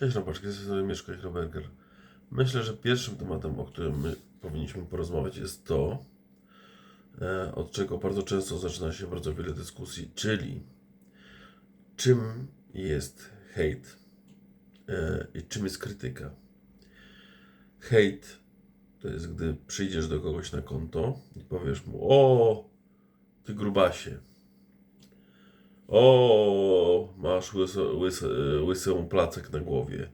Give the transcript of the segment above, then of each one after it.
Cześć Robaczki, z tej strony Mieszko Hroberger. Myślę, że pierwszym tematem, o którym my powinniśmy porozmawiać jest to, e, od czego bardzo często zaczyna się bardzo wiele dyskusji, czyli czym jest hejt e, i czym jest krytyka. Hejt to jest, gdy przyjdziesz do kogoś na konto i powiesz mu, o, ty grubasie, o, masz łysy, łysy, łysą placek na głowie.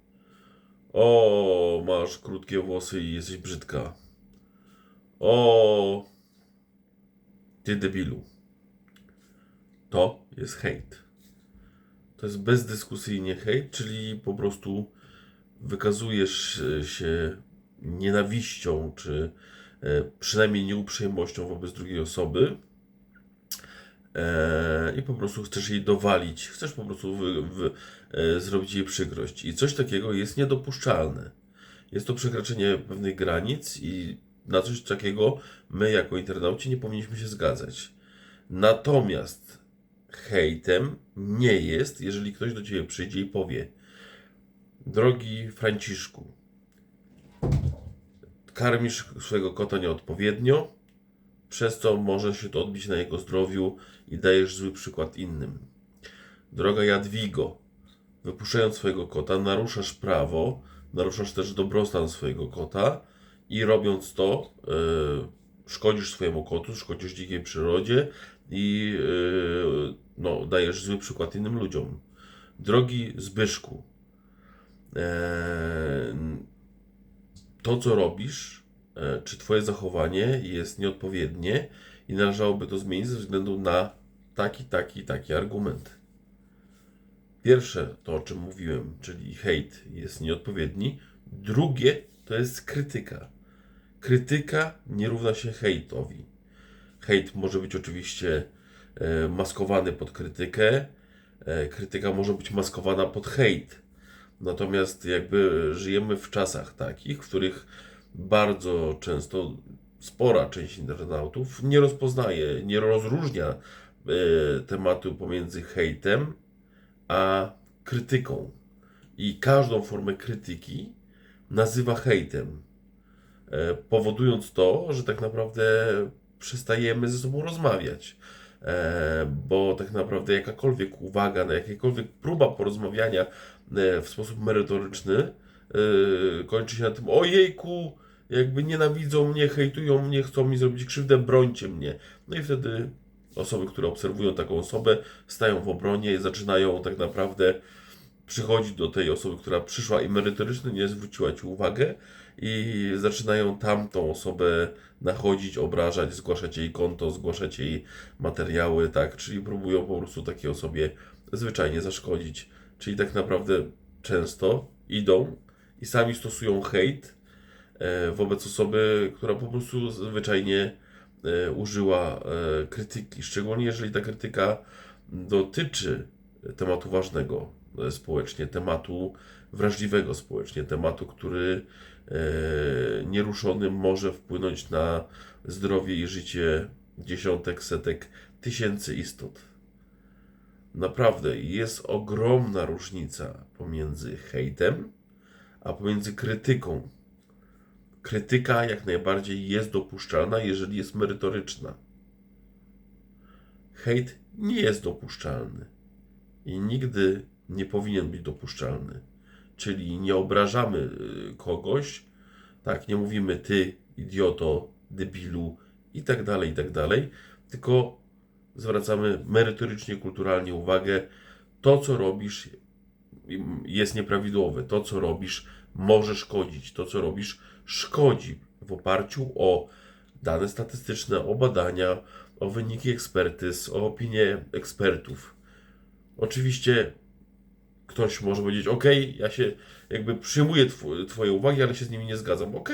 O, masz krótkie włosy i jesteś brzydka. O, ty debilu. To jest hejt. To jest bezdyskusyjnie hejt, czyli po prostu wykazujesz się nienawiścią, czy e, przynajmniej nieuprzejmością wobec drugiej osoby e, i po prostu chcesz jej dowalić, chcesz po prostu wy, wy, e, zrobić jej przykrość. I coś takiego jest niedopuszczalne. Jest to przekraczanie pewnych granic i na coś takiego my jako internauci nie powinniśmy się zgadzać. Natomiast hejtem nie jest, jeżeli ktoś do ciebie przyjdzie i powie drogi Franciszku, karmisz swojego kota nieodpowiednio, przez co może się to odbić na jego zdrowiu i dajesz zły przykład innym. Droga Jadwigo, wypuszczając swojego kota, naruszasz prawo, naruszasz też dobrostan swojego kota i robiąc to, yy, szkodzisz swojemu kotu, szkodzisz dzikiej przyrodzie i yy, no, dajesz zły przykład innym ludziom. Drogi Zbyszku, yy, to, co robisz, czy Twoje zachowanie jest nieodpowiednie i należałoby to zmienić ze względu na taki, taki, taki argument. Pierwsze, to o czym mówiłem, czyli hejt jest nieodpowiedni. Drugie, to jest krytyka. Krytyka nie równa się hejtowi. Hejt może być oczywiście e, maskowany pod krytykę. E, krytyka może być maskowana pod hejt. Natomiast jakby żyjemy w czasach takich, w których bardzo często spora część internautów nie rozpoznaje, nie rozróżnia e, tematu pomiędzy hejtem a krytyką. I każdą formę krytyki nazywa hejtem, e, powodując to, że tak naprawdę przestajemy ze sobą rozmawiać. E, bo tak naprawdę jakakolwiek uwaga, na jakiekolwiek próba porozmawiania w sposób merytoryczny kończy się na tym, ojejku, jakby nienawidzą mnie, hejtują mnie, chcą mi zrobić krzywdę, brońcie mnie. No i wtedy osoby, które obserwują taką osobę, stają w obronie i zaczynają tak naprawdę przychodzić do tej osoby, która przyszła i merytorycznie nie zwróciła Ci uwagę i zaczynają tamtą osobę nachodzić, obrażać, zgłaszać jej konto, zgłaszać jej materiały, tak, czyli próbują po prostu takiej osobie zwyczajnie zaszkodzić. Czyli tak naprawdę często idą i sami stosują hejt wobec osoby, która po prostu zwyczajnie e, użyła e, krytyki, szczególnie jeżeli ta krytyka dotyczy tematu ważnego e, społecznie, tematu wrażliwego społecznie, tematu, który e, nieruszony może wpłynąć na zdrowie i życie dziesiątek, setek, tysięcy istot. Naprawdę jest ogromna różnica pomiędzy hejtem, a pomiędzy krytyką. Krytyka jak najbardziej jest dopuszczalna, jeżeli jest merytoryczna. Hejt nie jest dopuszczalny i nigdy nie powinien być dopuszczalny. Czyli nie obrażamy y, kogoś, tak, nie mówimy ty, idioto, debilu i tak dalej, i tak dalej, tylko zwracamy merytorycznie, kulturalnie uwagę, to co robisz jest nieprawidłowe, to co robisz może szkodzić, to co robisz szkodzi w oparciu o dane statystyczne, o badania, o wyniki ekspertyz, o opinie ekspertów. Oczywiście ktoś może powiedzieć, ok, ja się jakby przyjmuję tw- Twoje uwagi, ale się z nimi nie zgadzam. Ok.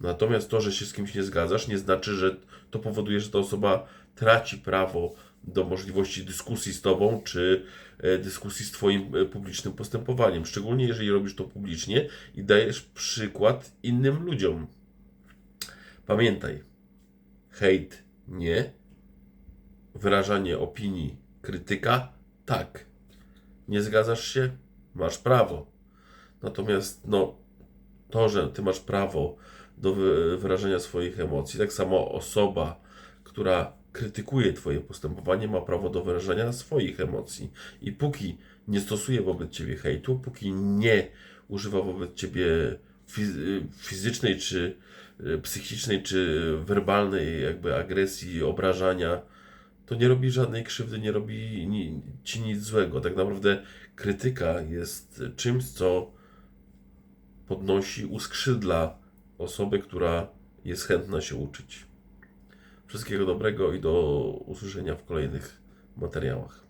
Natomiast to, że się z kimś nie zgadzasz, nie znaczy, że to powoduje, że ta osoba traci prawo do możliwości dyskusji z Tobą, czy e, dyskusji z Twoim e, publicznym postępowaniem. Szczególnie jeżeli robisz to publicznie i dajesz przykład innym ludziom. Pamiętaj, hejt nie, wyrażanie opinii, krytyka tak. Nie zgadzasz się? Masz prawo. Natomiast no, to, że ty masz prawo do wy- wyrażenia swoich emocji, tak samo osoba, która krytykuje twoje postępowanie, ma prawo do wyrażenia swoich emocji. I póki nie stosuje wobec ciebie hejtu, póki nie używa wobec ciebie fiz- fizycznej, czy y, psychicznej, czy werbalnej jakby agresji, obrażania, to nie robi żadnej krzywdy, nie robi ci nic złego. Tak naprawdę krytyka jest czymś, co podnosi, uskrzydla osobę, która jest chętna się uczyć. Wszystkiego dobrego i do usłyszenia w kolejnych materiałach.